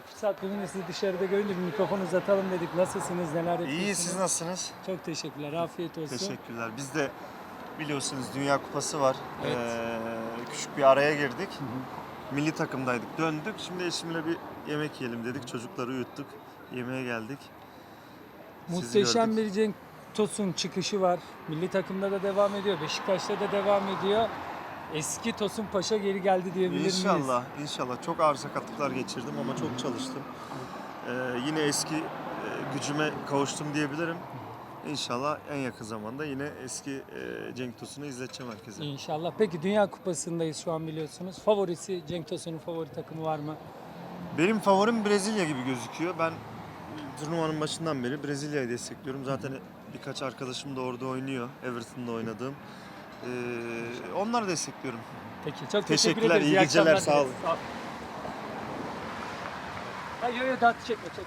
fırsat bulunca sizi dışarıda görünce bir mikrofon uzatalım dedik. Nasılsınız, neler yapıyorsunuz? İyi siz nasılsınız? Çok teşekkürler, afiyet olsun. Teşekkürler. Biz de biliyorsunuz Dünya Kupası var. Evet. Ee, küçük bir araya girdik. Milli takımdaydık. Döndük. Şimdi eşimle bir yemek yiyelim dedik. Çocukları uyuttuk. Yemeğe geldik. Muhteşem bir Cenk Tosun çıkışı var. Milli takımda da devam ediyor, Beşiktaş'ta da devam ediyor. Eski Tosun Paşa geri geldi diyebilir miyiz? İnşallah, inşallah. Çok ağır sakatlıklar geçirdim ama çok çalıştım. Ee, yine eski e, gücüme kavuştum diyebilirim. İnşallah en yakın zamanda yine eski e, Cenk Tosun'u izleteceğim herkese. İnşallah. Peki Dünya Kupası'ndayız şu an biliyorsunuz. Favorisi Cenk Tosun'un favori takımı var mı? Benim favorim Brezilya gibi gözüküyor. Ben turnuvanın başından beri Brezilya'yı destekliyorum. Zaten birkaç arkadaşım da orada oynuyor. Everton'da oynadığım. Ee, onları destekliyorum. Peki çok teşekkür Teşekkürler, ederiz. iyi geceler, akşamlar sağ olun. dileriz. Sağ olun. Ha, yo yo dağıtı çekme çekme.